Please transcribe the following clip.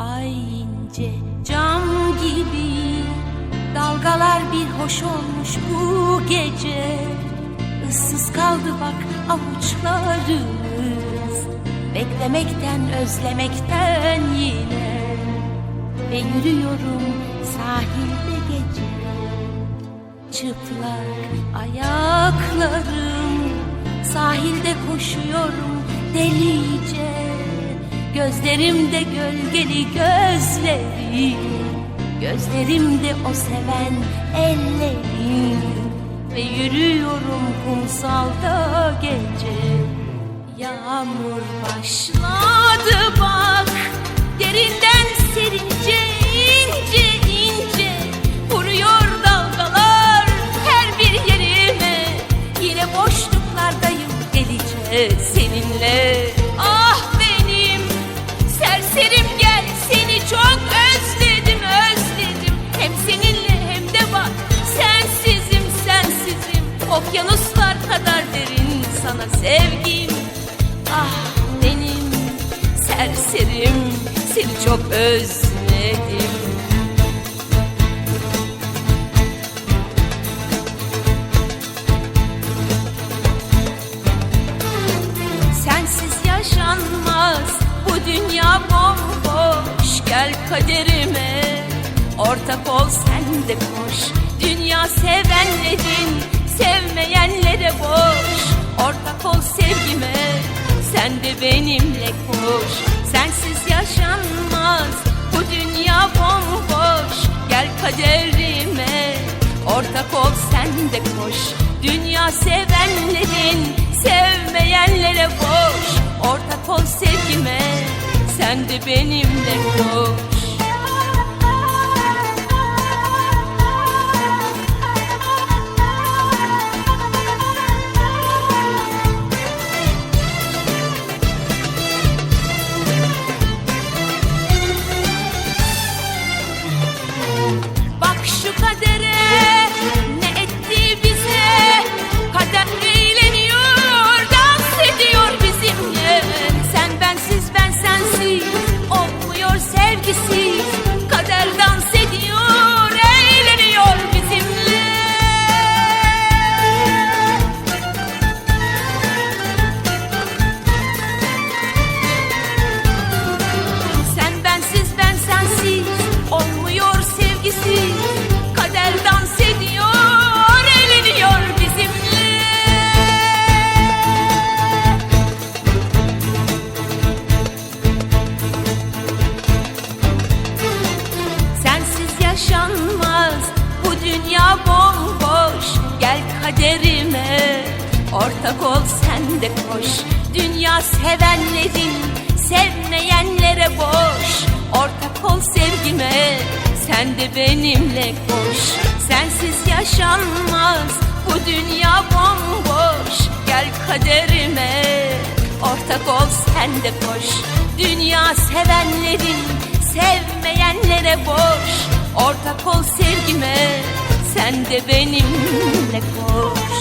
Ay ince cam gibi Dalgalar bir hoş olmuş bu gece. Issız kaldı bak avuçlarımız Beklemekten özlemekten yine. Ve yürüyorum sahilde gece Çıplak ayaklarım. Sahilde koşuyorum delice Gözlerimde gölgeli gözlerim Gözlerimde o seven ellerim. Ve yürüyorum kumsalda gece Yağmur başladı bak Derinden serince sana sevgim Ah benim serserim seni çok özledim. Sensiz yaşanmaz bu dünya bomboş Gel kaderime ortak ol sen de koş. Dünya sevenlerin benimle koş. Sensiz yaşanmaz bu dünya bomboş. Gel kaderime ortak ol sen de koş. Dünya sevenlerin sevmeyenlere boş. Ortak ol sevgime sen de benimle koş ortak ol sen de koş. Dünya sevenlerin sevmeyenlere boş. Ortak ol sevgime sen de benimle koş. Sensiz yaşanmaz bu dünya bomboş. Gel kaderime ortak ol sen de koş. Dünya sevenlerin sevmeyenlere boş. Ortak ol sevgime sen de benimle koş